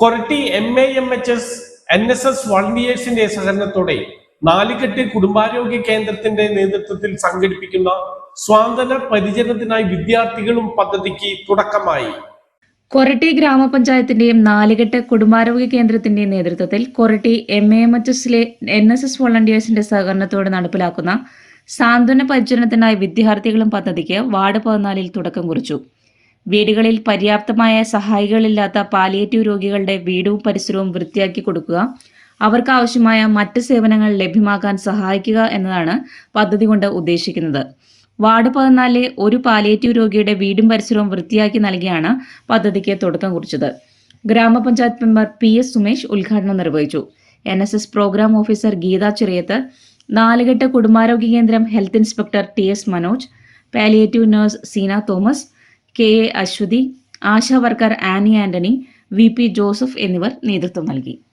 Koratty M A M H S N S S വളണ്ടിയേഴ്സിന്റെ സഹകരണത്തോടെ നാലുകെട്ട് കുടുംബാരോഗ്യ കേന്ദ്രത്തിന്റെ നേതൃത്വത്തിൽ സംഘടിപ്പിക്കുന്ന സ്വാതന്ത്ര്യ പരിചരണത്തിനായി വിദ്യാർത്ഥികളും പദ്ധതിക്ക് തുടക്കമായി. കൊരട്ടി ഗ്രാമപഞ്ചായത്തിന്റെയും നാലുകെട്ട് കുടുംബാരോഗ്യ കേന്ദ്രത്തിന്റെയും നേതൃത്വത്തിൽ Koratty M A M H എസിലെ എൻ എസ് എസ് വോളണ്ടിയേഴ്സിന്റെ സഹകരണത്തോടെ നടപ്പിലാക്കുന്ന സാന്ത്വന പരിചരണത്തിനായി വിദ്യാർത്ഥികളും പദ്ധതിക്ക് വാർഡ് പതിനാലിൽ തുടക്കം കുറിച്ചു. വീടുകളിൽ പര്യാപ്തമായ സഹായികളില്ലാത്ത പാലിയേറ്റീവ് രോഗികളുടെ വീടും പരിസരവും വൃത്തിയാക്കി കൊടുക്കുക. അവർക്ക് ആവശ്യമായ മറ്റ് സേവനങ്ങൾ ലഭ്യമാക്കാൻ സഹായിക്കുക എന്നതാണ് പദ്ധതി കൊണ്ട് ഉദ്ദേശിക്കുന്നത്. വാർഡ് പതിനാലിലെ ഒരു പാലിയേറ്റീവ് രോഗിയുടെ വീടും പരിസരവും വൃത്തിയാക്കി നൽകിയാണ് പദ്ധതിക്ക് തുടക്കം കുറിച്ചത്. ഗ്രാമപഞ്ചായത്ത് മെമ്പർ പി എസ് സുമേഷ് ഉദ്ഘാടനം നിർവഹിച്ചു. N S S program officer Geetha Cheriyath Nalukettu കുടുംബാരോഗ്യ കേന്ദ്രം health inspector T S Manoj palliative nurse Seena Thomas K A Aswathy ASHA worker Annie Antony V P Joseph എന്നിവർ നേതൃത്വം നൽകി.